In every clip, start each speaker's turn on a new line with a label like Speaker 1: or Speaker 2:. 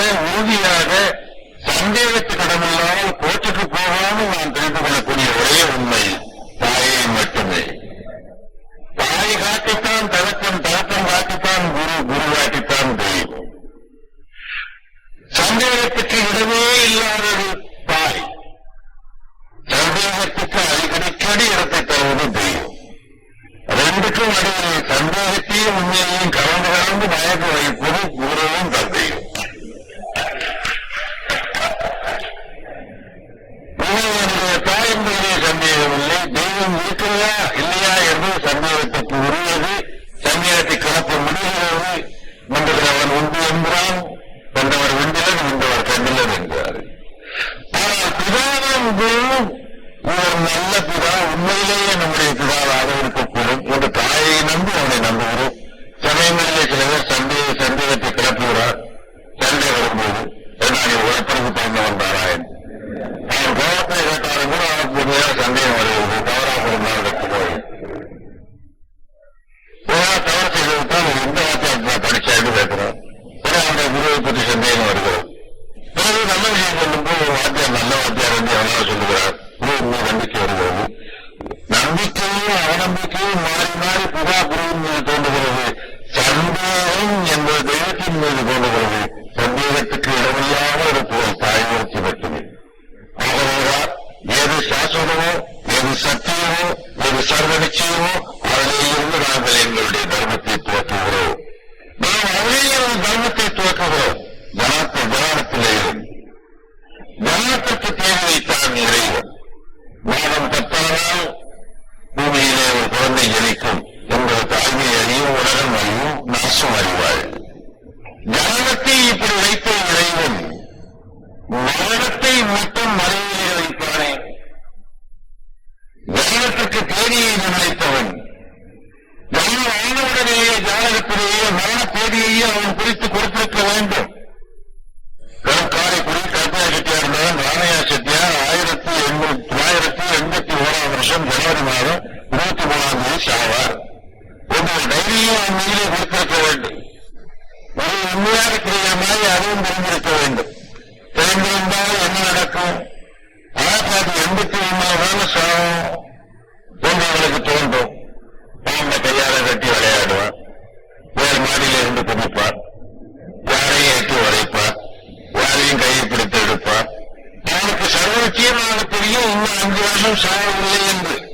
Speaker 1: very czarnowieckiemu மரணத்திலேயே மரண தேதியையே அவன் குறித்து கொடுத்திருக்க என்று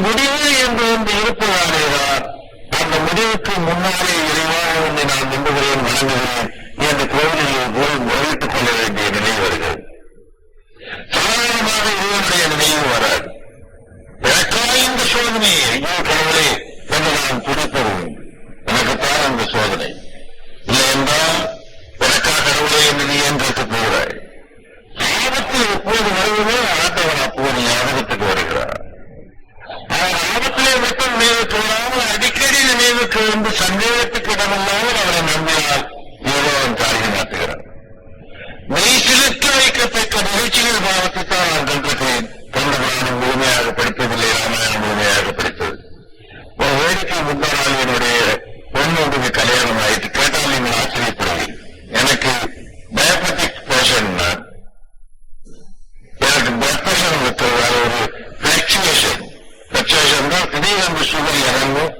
Speaker 1: முடிவு என்று ஒன்று இருப்பதாகிறார் அந்த முடிவுக்கு முன்னாலே இறைவாக வந்து நான் நம்புகிறேன் வணங்குகிறேன் என்று கோவிலில் போய் முறையிட்டுக் கொள்ள வேண்டிய நிலை வருகிறது. சாதாரணமாக இறைவனுடைய நினைவு வராது. எனக்கா இந்த சோதனையை ஐயோ கடவுளே என்று நான் துடிப்பது எனக்குத்தான் அந்த சோதனை. தொண்டு பாவத்தைத்தான் நான் கண்டிருக்கிறேன். தொண்டு பாவம் முழுமையாக படித்ததில்லை ராமாயணம் முழுமையாக படித்தது. ஒரு வேடிக்கை முந்தா நாள் என்னுடைய பொண்ணுக்கு கல்யாணம் ஆயிட்டு கேட்டால் நீங்கள் ஆச்சரியப்படுவீங்க எனக்கு டயபெட்டிக் பேஷன் எனக்கு பிளட் பிரஷர் ஒரு பிளக்சுவேஷன் பிளக்சுவேஷன் தான் திடீரென்று சுகர் இறங்கும்.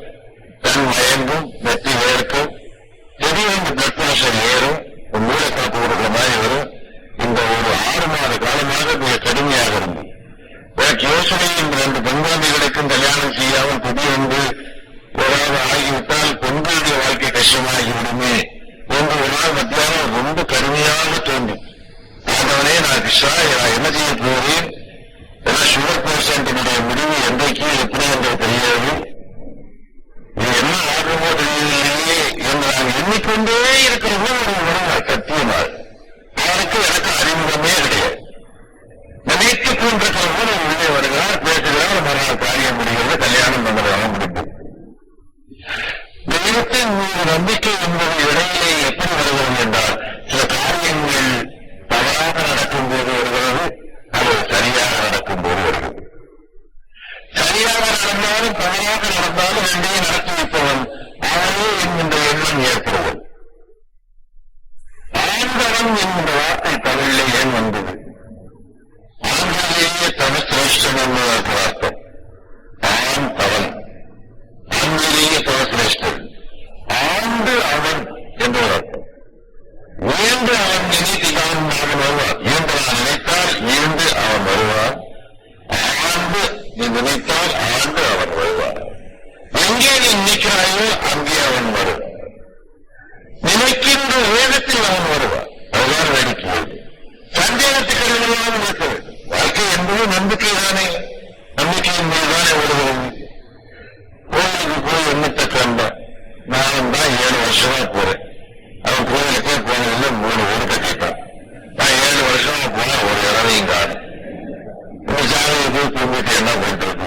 Speaker 1: eso va தவறாக நடந்தாலும் நடத்தி வைப்பவன் அவனே என்கின்ற எண்ணம் ஏற்படும் இந்த ஜாதகத்தை தூங்கிட்டு என்ன பண்றது?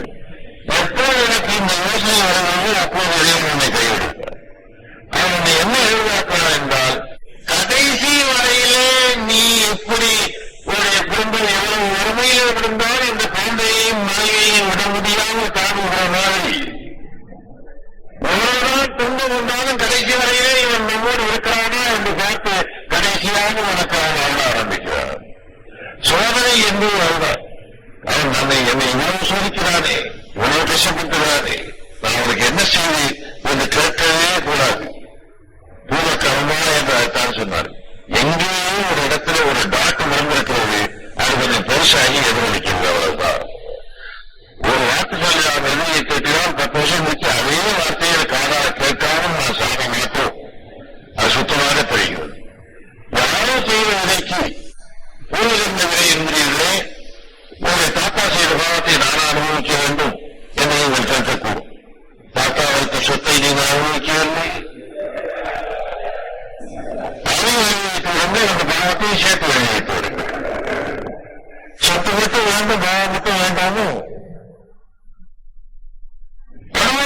Speaker 1: எப்போது எனக்கு இந்த யோசனை வருகிறது அப்போது இறைவன் உன்னை கைவிடுப்பார் அவன் என்ன எதிர்பார்க்கிறான் என்றால் கடைசி வரையிலே நீ எப்படி உன்னுடைய குடும்பம் எவ்வளவு வறுமையிலே இருந்தால் இந்த குழந்தையையும் மனைவியையும் விட முடியாமல் தாங்குகிற மாதிரி. எவ்வளவுதான் துன்பம் வந்தாலும் கடைசி வரையிலே இவன் நம்மோடு இருக்கிறானா என்று பார்த்து கடைசியாக உனக்கு அவன் ஆரம்பிக்கிறார் சோதனை என்பது அதுதான். அவன் நம்மை என்னை இவ்வளவு சோதிக்கிறானே இவ்வளவு கஷ்டப்படுத்துகிறானே நான் அவனுக்கு என்ன செய்தி என்று கேட்கவே கூடாது. பூர்வக்கரமா என்று தான் சொன்னார். எங்கேயோ ஒரு இடத்துல ஒரு டாட் விழுந்திருக்கிறது அது கொஞ்சம் பெருசாகி எதிரொலி.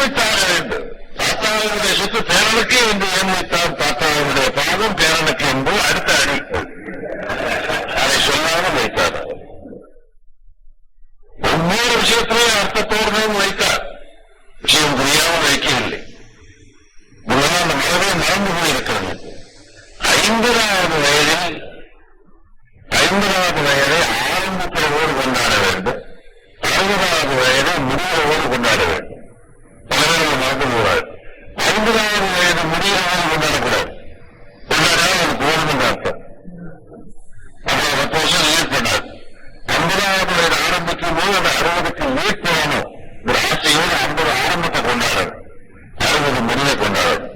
Speaker 1: அனுபவித்தாக வேண்டும் தாத்தாவினுடைய சொத்து பேரனுக்கு என்று ஏன்வைத்தார் தாத்தாவினுடைய பாவம் பேரனுக்கு என்பது அடுத்த அடி அதை சொல்லாமல் வைத்தார். ஒவ்வொரு விஷயத்திலையும் அர்த்தத்தோடு வைத்தார். விஷயம் புரியாமல் வைக்கவில்லை. முன்னே அந்த மறந்து போயிருக்கிறது. ஐம்பதாவது வயதில் ஐம்பதாவது வயதை ஆரம்பிக்கிறவோடு கொண்டாட வேண்டும் அறுபதாவது வயதை முடிவரோடு கொண்டாட வேண்டும் பலரும் மறந்து போவார் ஐம்பதாவது வயது முடிவரோடு கொண்டாடக்கூடாது கொண்டாடினால் அது போதும் என்று அர்த்தம் அப்புறம் பத்து வருஷம் லீட் பண்ணாது ஐம்பதாவது வயது ஆரம்பிக்கும் போது அது அறுபதுக்கு லீட் போகணும் ஒரு ஆசையோடு ஐம்பது ஆரம்பத்தை கொண்டாடணும் அறுபது முடிவை கொண்டாடணும்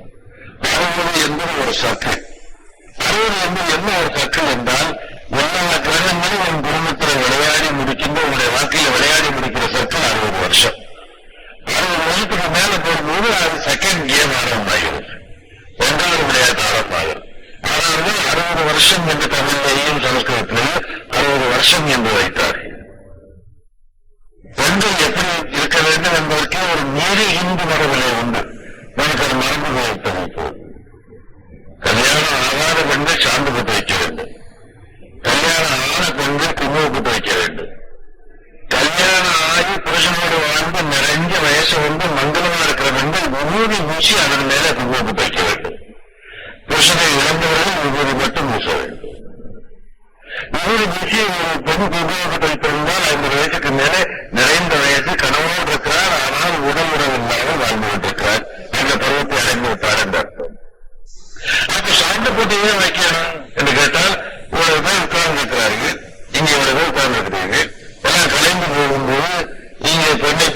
Speaker 1: அறுபது என்பது ஒரு சர்க்கிள் அறுபது என்பது என்ன ஒரு சர்க்கிள் என்றால் எல்லா கிரகங்களும் உன் குடும்பத்தில் விளையாடி முடிக்கின்ற உங்களுடைய வாழ்க்கையில விளையாடி முடிக்கிற சர்க்கிள் அறுபது வருஷம் அறுபது வருஷத்துக்கு மேல போகும்போது அது செகண்ட் ஆரம்பமாகிறது விளையாட்டு ஆரம்பமாகிறது அறுபது வருஷம் என்று தமிழிலேயும் சமஸ்கிருதத்திலேயும் அறுபது வருஷம் என்று வைத்தார்? பெண்கள் எப்படி இருக்க வேண்டும் என்பதற்கு ஒரு மீறி இந்து மரபிலே உண்டு. நமக்கு அது மரபு வைத்தது கல்யாணம் ஆகாத பெண்கள் சாந்து விபூதி ஒரு பொது குங்கும புத்து ஐம்பது வயசுக்கு மேலே நிறைந்த வயசு கணவனோடு இருக்கிறார் ஆனால் உடல் உறவு இல்லாமல் வாழ்ந்து கொண்டிருக்கிறார். அந்த பருவத்தை அடைந்து விட்டார் என்று அர்த்தம். அப்ப சாந்த போட்டியே வைக்கணும் என்று கேட்டால் இவ்வளவு பேர் உட்கார்ந்து இருக்கிறார்கள் இங்க இவ்வளவு பேர் உட்கார்ந்து இருக்கிறீர்கள் எல்லாம் கலைந்து போகும்போது இங்கே பெண்ணை